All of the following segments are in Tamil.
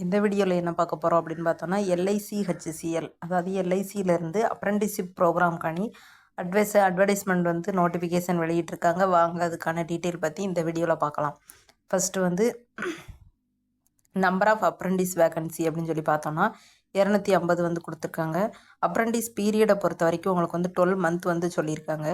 இந்த வீடியோவில் என்ன பார்க்க போகிறோம் அப்படின்னு பார்த்தோன்னா எல்ஐசி ஹெச்சிசிஎல் அதாவது எல்ஐசியிலேருந்து அப்ரெண்டிஸ்ஷிப் ப்ரோக்ராம்காணி அட்வைஸ் அட்வர்டைஸ்மெண்ட் வந்து நோட்டிஃபிகேஷன் வெளியிட்டிருக்காங்க. வாங்க அதுக்கான டீட்டெயில் பற்றி இந்த வீடியோவில் பார்க்கலாம். ஃபஸ்ட்டு வந்து நம்பர் ஆஃப் அப்ரெண்டிஸ் வேகன்சி அப்படின்னு சொல்லி பார்த்தோன்னா இரநூத்தி ஐம்பது வந்து கொடுத்துருக்காங்க. அப்ரெண்டிஸ் பீரியடை பொறுத்த வரைக்கும் உங்களுக்கு வந்து டுவெல் மந்த் வந்து சொல்லியிருக்காங்க.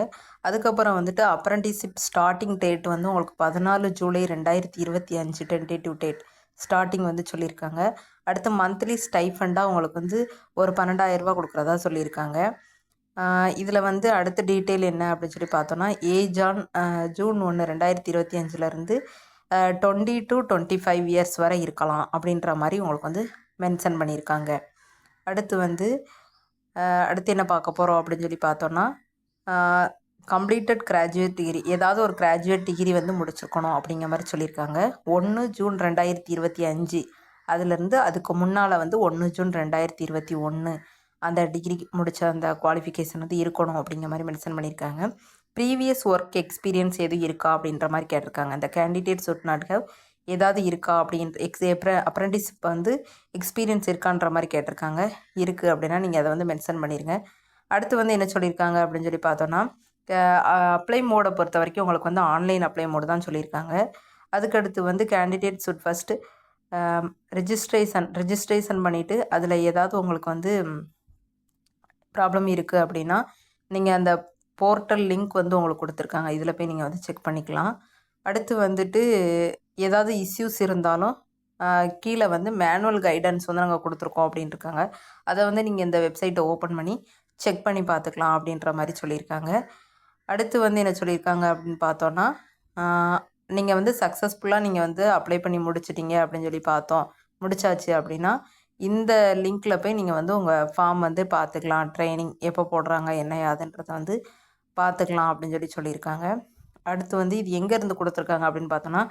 அதுக்கப்புறம் வந்துட்டு அப்ரெண்டிஸ்ஷிப் ஸ்டார்டிங் டேட் வந்து உங்களுக்கு பதினாலு ஜூலை ரெண்டாயிரத்தி இருபத்தி அஞ்சு டென்டேட்டிவ் டேட் ஸ்டார்டிங் வந்து சொல்லியிருக்காங்க. அடுத்து மந்த்லி ஸ்டைஃபண்டாக உங்களுக்கு வந்து ஒரு பன்னெண்டாயிரரூபா கொடுக்குறதா சொல்லியிருக்காங்க. இதில் வந்து அடுத்த டீட்டெயில் என்ன அப்படின்னு சொல்லி பார்த்தோன்னா ஏஜ் ஆன் ஜூன் ஒன்று ரெண்டாயிரத்தி இருபத்தி அஞ்சுலேருந்து twenty to twenty five years வரை இருக்கலாம் அப்படின்ற மாதிரி உங்களுக்கு வந்து மென்ஷன் பண்ணியிருக்காங்க. அடுத்து வந்து அடுத்து என்ன பார்க்க போகிறோம் அப்படின்னு சொல்லி பார்த்தோன்னா கம்ப்ளீட்டட் கிராஜுவேட் டிகிரி ஏதாவது ஒரு கிராஜுவேட் டிகிரி வந்து முடிச்சிருக்கணும் அப்படிங்கிற மாதிரி சொல்லியிருக்காங்க. ஒன்று ஜூன் ரெண்டாயிரத்தி இருபத்தி அஞ்சு. அதுலேருந்து அதுக்கு முன்னால் வந்து ஒன்று ஜூன் ரெண்டாயிரத்தி இருபத்தி ஒன்று அந்த டிகிரி முடித்த அந்த குவாலிஃபிகேஷன் வந்து இருக்கணும் அப்படிங்கிற மாதிரி மென்ஷன் பண்ணியிருக்காங்க. ப்ரீவியஸ் ஒர்க் எக்ஸ்பீரியன்ஸ் எதுவும் இருக்கா அப்படின்ற மாதிரி கேட்டிருக்காங்க. அந்த கேண்டிடேட் சுட் நாட் ஹவ் ஏதாவது இருக்கா அப்படின்ற எக்ஸ் அப்ரெண்டிஸ்ஷிப் வந்து எக்ஸ்பீரியன்ஸ் இருக்கான்ற மாதிரி கேட்டிருக்காங்க. இருக்குது அப்படின்னா நீங்கள் அதை வந்து மென்ஷன் பண்ணிடுங்க அடுத்து வந்து என்ன சொல்லியிருக்காங்க அப்படின்னு சொல்லி பார்த்தோன்னா அப்ளை மோடை பொறுத்த வரைக்கும் உங்களுக்கு வந்து ஆன்லைன் அப்ளை மோடு தான் சொல்லியிருக்காங்க. அதுக்கடுத்து வந்து candidate should first registration registration பண்ணிவிட்டு அதில் ஏதாவது உங்களுக்கு வந்து ப்ராப்ளம் இருக்குது அப்படின்னா நீங்கள் அந்த போர்ட்டல் லிங்க் வந்து உங்களுக்கு கொடுத்துருக்காங்க. இதில் போய் நீங்கள் வந்து செக் பண்ணிக்கலாம். அடுத்து வந்துட்டு ஏதாவது இஷ்யூஸ் இருந்தாலும் கீழே வந்து மேனுவல் கைடன்ஸ் வந்து நாங்கள் கொடுத்துருக்கோம் அப்படின்ட்டுருக்காங்க அதை வந்து நீங்கள் இந்த வெப்சைட்டை ஓப்பன் பண்ணி செக் பண்ணி பார்த்துக்கலாம் அப்படின்ற மாதிரி சொல்லியிருக்காங்க. அடுத்து வந்து என்ன சொல்லியிருக்காங்க அப்படின்னு பார்த்தோன்னா நீங்கள் வந்து சக்ஸஸ்ஃபுல்லாக நீங்கள் வந்து அப்ளை பண்ணி முடிச்சிட்டிங்க அப்படின்னு சொல்லி பார்த்தோம். முடிச்சாச்சு அப்படின்னா இந்த லிங்க்கில் போய் நீங்கள் வந்து உங்கள் ஃபார்ம் வந்து பார்த்துக்கலாம். ட்ரைனிங் எப்போ போடுறாங்க என்ன யாதுன்றதை வந்து பார்த்துக்கலாம் அப்படின்னு சொல்லி சொல்லியிருக்காங்க. அடுத்து வந்து இது எங்கேருந்து கொடுத்துருக்காங்க அப்படின்னு பார்த்தோன்னா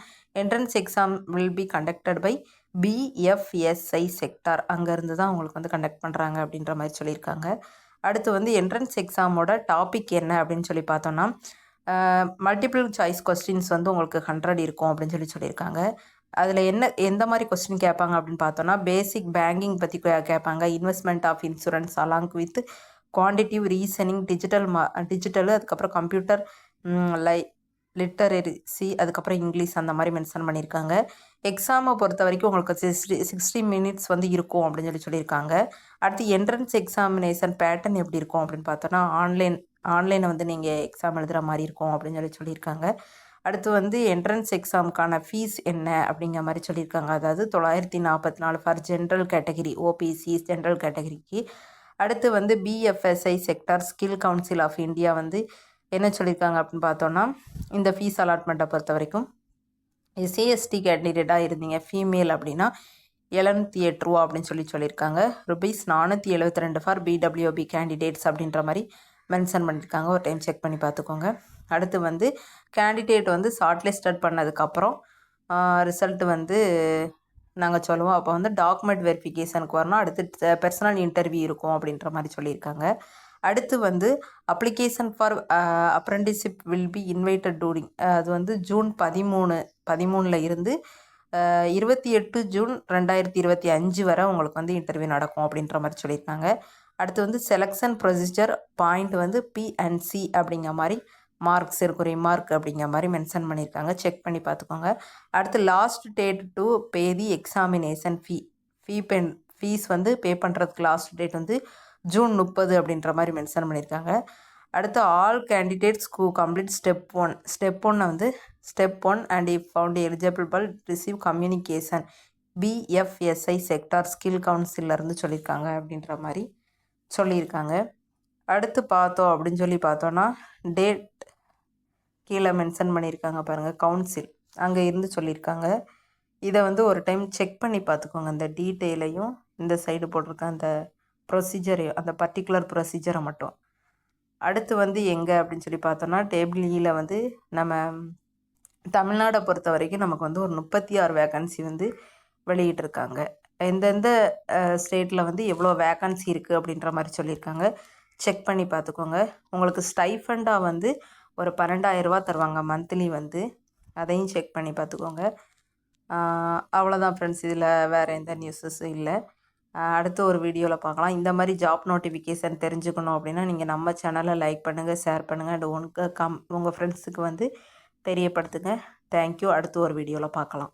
entrance exam will be conducted by BFSI sector அங்கேருந்து தான் உங்களுக்கு வந்து கண்டக்ட் பண்ணுறாங்க அப்படின்ற மாதிரி சொல்லியிருக்காங்க. அடுத்து வந்து என்ட்ரன்ஸ் எக்ஸாமோட டாபிக் என்ன அப்படின்னு சொல்லி பார்த்தோன்னா மல்டிபிள் சாய்ஸ் கொஸ்டின்ஸ் வந்து உங்களுக்கு ஹண்ட்ரட் இருக்கும் அப்படின்னு சொல்லி சொல்லியிருக்காங்க. அதில் என்ன எந்த மாதிரி கொஸ்டின் கேட்பாங்க அப்படின்னு பார்த்தோன்னா பேசிக் பேங்கிங் பற்றி கேட்பாங்க. Investment of insurance along with quantitative reasoning digital மா டிஜிட்டலு அதுக்கப்புறம் கம்ப்யூட்டர் லை லிட்டரரிசி அதுக்கப்புறம் இங்கிலீஷ் அந்த மாதிரி மென்ஷன் பண்ணியிருக்காங்க. எக்ஸாமை பொறுத்த வரைக்கும் உங்களுக்கு சிக்ஸ்டி சிக்ஸ்டி மினிட்ஸ் வந்து இருக்கும் அப்படின்னு சொல்லி சொல்லியிருக்காங்க. அடுத்து என்ட்ரன்ஸ் எக்ஸாமினேஷன் பேட்டர்ன் எப்படி இருக்கும் அப்படின்னு பார்த்தோன்னா ஆன்லைன் ஆன்லைனை வந்து நீங்கள் எக்ஸாம் எழுதுகிற மாதிரி இருக்கும் அப்படின்னு சொல்லி சொல்லியிருக்காங்க. அடுத்து வந்து என்ட்ரன்ஸ் எக்ஸாமுக்கான ஃபீஸ் என்ன அப்படிங்கிற மாதிரி சொல்லியிருக்காங்க. அதாவது தொள்ளாயிரத்தி நாற்பத்தி நாலு for general category OBC general கேட்டகிரிக்கு அடுத்து வந்து BFSI sector skill council of India வந்து என்ன சொல்லியிருக்காங்க அப்படின்னு பார்த்தோன்னா இந்த ஃபீஸ் அலாட்மெண்ட்டை பொறுத்த வரைக்கும் சிஎஸ்டி கேண்டிடேட்டாக இருந்தீங்க ஃபீமேல் அப்படின்னா எழுநூற்றி எட்டு ரூபா அப்படின்னு சொல்லி சொல்லியிருக்காங்க ருபீஸ் நானூற்றி எழுபத்தி ரெண்டு ஃபார் பிடபிள்யூபி கேண்டிடேட்ஸ் அப்படின்ற மாதிரி மென்ஷன் பண்ணியிருக்காங்க ஒரு டைம் செக் பண்ணி பார்த்துக்கோங்க. அடுத்து வந்து கேண்டிடேட் வந்து ஷார்ட் லிஸ்டட் பண்ணதுக்கப்புறம் ரிசல்ட் வந்து நாங்கள் சொல்லுவோம். அப்போ வந்து டாக்குமெண்ட் வெரிஃபிகேஷனுக்கு வரணும். அடுத்து பர்சனல் இன்டர்வியூ இருக்கும் அப்படின்ற மாதிரி சொல்லியிருக்காங்க. அடுத்து வந்து application for apprenticeship will be invited during அது வந்து ஜூன் பதிமூணு பதிமூணில் இருந்து இருபத்தி எட்டு ஜூன் ரெண்டாயிரத்தி இருபத்தி அஞ்சு வரை உங்களுக்கு வந்து இன்டர்வியூ நடக்கும் அப்படின்ற மாதிரி சொல்லியிருக்காங்க. அடுத்து வந்து செலெக்ஷன் ப்ரொசீஜர் பாயிண்ட் வந்து பிஎன்சி அப்படிங்கிற மாதிரி மார்க்ஸ் இருக்கும் ரிமார்க் அப்படிங்கிற மாதிரி மென்ஷன் பண்ணியிருக்காங்க. செக் பண்ணி பார்த்துக்கோங்க. அடுத்து last date to pay the examination fee fee pen fees வந்து பே பண்ணுறதுக்கு லாஸ்ட் டேட் வந்து ஜூன் முப்பது அப்படின்ற மாதிரி மென்ஷன் பண்ணியிருக்காங்க. அடுத்து ஆல் கேண்டிடேட்ஸ் கூ கம்ப்ளீட் ஸ்டெப் ஒன் ஸ்டெப் ஒன்னை வந்து step one and if found eligible பல் receive communication BFSI sector skill கவுன்சிலருந்து சொல்லியிருக்காங்க அப்படின்ற மாதிரி சொல்லியிருக்காங்க. அடுத்து பார்த்தோம் அப்படின்னு சொல்லி பார்த்தோன்னா டேட் கீழே மென்ஷன் பண்ணியிருக்காங்க பாருங்கள் கவுன்சில் அங்கே இருந்து சொல்லியிருக்காங்க. இதை வந்து ஒரு டைம் செக் பண்ணி பார்த்துக்கோங்க. அந்த டீட்டெயிலையும் இந்த சைடு போட்டிருக்க அந்த ப்ரொசீஜரை அந்த பர்டிகுலர் ப்ரொசீஜரை மட்டும். அடுத்து வந்து எங்கே அப்படின்னு சொல்லி பார்த்தோன்னா டேபிள் ஈயில் e வந்து நம்ம தமிழ்நாடை பொறுத்த வரைக்கும் நமக்கு வந்து ஒரு முப்பத்தி ஆறு வேக்கன்சி வந்து வெளியிட்டிருக்காங்க. எந்தெந்த ஸ்டேட்டில் வந்து எவ்வளோ வேக்கன்சி இருக்குது அப்படின்ற மாதிரி சொல்லியிருக்காங்க. செக் பண்ணி பார்த்துக்கோங்க. உங்களுக்கு ஸ்டைஃபண்டாக வந்து ஒரு பன்னெண்டாயிரரூபா தருவாங்க மந்த்லி வந்து. அதையும் செக் பண்ணி பார்த்துக்கோங்க. அவ்வளோதான் ஃப்ரெண்ட்ஸ் இதில் வேறு எந்த நியூஸஸும் இல்லை. அடுத்த ஒரு வீடியோவில் பார்க்கலாம். இந்த மாதிரி ஜாப் நோட்டிஃபிகேஷன் தெரிஞ்சுக்கணும் அப்படின்னா நீங்கள் நம்ம சேனலை லைக் பண்ணுங்கள் ஷேர் பண்ணுங்கள் அண்ட் உங்கள் கம் உங்கள் ஃப்ரெண்ட்ஸுக்கு வந்து தெரியப்படுத்துங்க. தேங்க்யூ அடுத்த ஒரு வீடியோவில் பார்க்கலாம்.